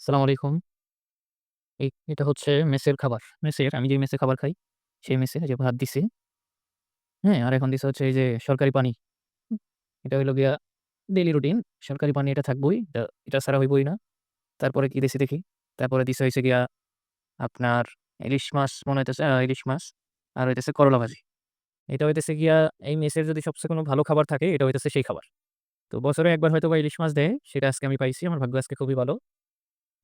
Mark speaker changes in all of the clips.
Speaker 1: আসসালামু আলাইকুম। এই এটা হচ্ছে মেসের খাবার। মেসের আমি যে মেসে খাবার খাই, সেই মেসে যে ভাত দিছে। হ্যাঁ? আর এখন দিছে হচ্ছে এই যে সরকারি পানি। এটা হইল গিয়া ডেইলি রুটিন। সরকারি পানি এটা থাকবই। এটা এটা ছাড়া হইবই না। তারপরে কি দিছে দেখি। তারপরে দিছে হইছে গিয়া আপনার ইলিশ মাছ মনে হইতেছে ইলিশ মাছ আর হইতেছে করলা ভাজি। এটা হইতেছে গিয়া এই মেসের যদি সবচেয়ে কোনো ভালো খাবার থাকে এটা হইতেছে সেই খাবার। তো বছরে একবার হয়তোবা ইলিশ মাছ দেয়, সেটা আজকে আমি পাইছি। আমার ভাগ্য আজকে খুবই ভালো।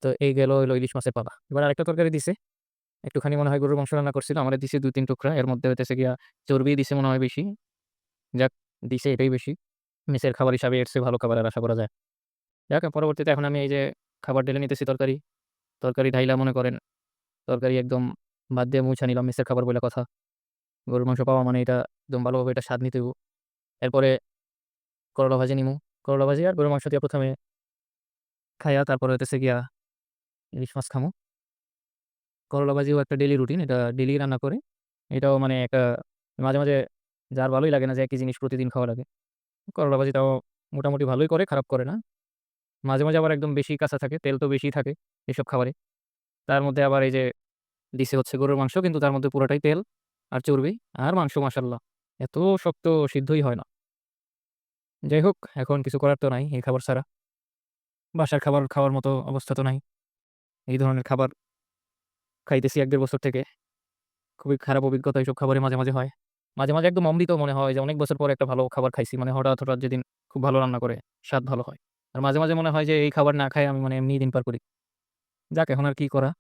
Speaker 1: তো এই গেল, হইল ইলিশ মাছের পালা। এবার আরেকটা তরকারি দিছে। একটুখানি মনে হয় গরুর মাংস রান্না করছিল। আমারে দিছে ২-৩ টুকরা। এর মধ্যে হইতেছে গিয়া চর্বি দিছে মনে হয় বেশি। যাক, দিছে এটাই বেশি। মেসের খাবার হিসাবে এর ভালো খাবার আর আশা করা যায়। যাক, পরবর্তীতে এখন আমি এই যে খাবার ঢেলে নিতেছি তরকারি। তরকারি ঢাইলা মনে করেন তরকারি একদম বাদ দিয়ে মুছা নিলাম মেসের খাবার বলে কথা। গরুর মাংস পাওয়া মানে এটা একদম ভালোভাবে এটা স্বাদ নিতে এরপরে করলা ভাজি নিমু। করলা ভাজি আর গরুর মাংস দিয়ে ১ম এ খাইয়া তারপরে হইতেছে গিয়া ইলিশ মাছ খামু। করলা ভাজিও একটা ডেলি রুটিন। এটা ডেলি রান্না করে। এটাও মানে একটা মাঝে, মাঝে যার ভালোই লাগে না যে একই জিনিস প্রতিদিন খাওয়া লাগে। করলা ভাজিটাও মোটামুটি ভালোই করে, খারাপ করে না। মাঝে, মাঝে আবার একদম বেশি কাঁচা থাকে। তেল তো বেশি থাকে এসব খাবারে। তার মধ্যে আবার এই যে দিছে হচ্ছে গরুর মাংস কিন্তু তার মধ্যে পুরোটাই তেল আর চর্বি আর মাংস মাশাআল্লাহ এত শক্ত সিদ্ধই হয় না। যাই হোক এখন কিছু করার তো নাই এই খাবার ছাড়া। বাসার খাবার খাওয়ার মতো অবস্থা তো নাই। এই ধরনের খাবার খাইতেছি ১-১.৫ বছর থেকে। খুবই খারাপ অভিজ্ঞতা এইসব খাবারে মাঝে, মাঝে হয়। মাঝে, মাঝে একদম অমৃত মনে হয় যে অনেক বছর পরে একটা ভালো খাবার খাইছি। মানে হঠাৎ, হঠাৎ যেদিন খুব ভালো রান্না করে, স্বাদ ভালো হয়। আর মাঝে, মাঝে মনে হয় যে এই খাবার না খাইয়া আমি মানে এমনিই দিন পার করি। যাক এখন আর কি করা?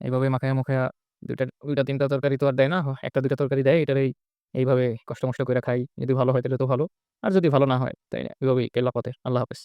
Speaker 1: এভাবে মাখায়া-মুখায়া ২ টা ২ টা ৩ টা তরকারি তো আর দেয় না। একটা দুইটা তরকারি দেয় এটারই এইভাবে কষ্ট-মষ্ট কইরা খাই। যদি ভালো হয় তাহলে তো ভালো। আর যদি ভালো না হয় তাই না কেল্লা ফতে। আল্লাহ হাফেজ।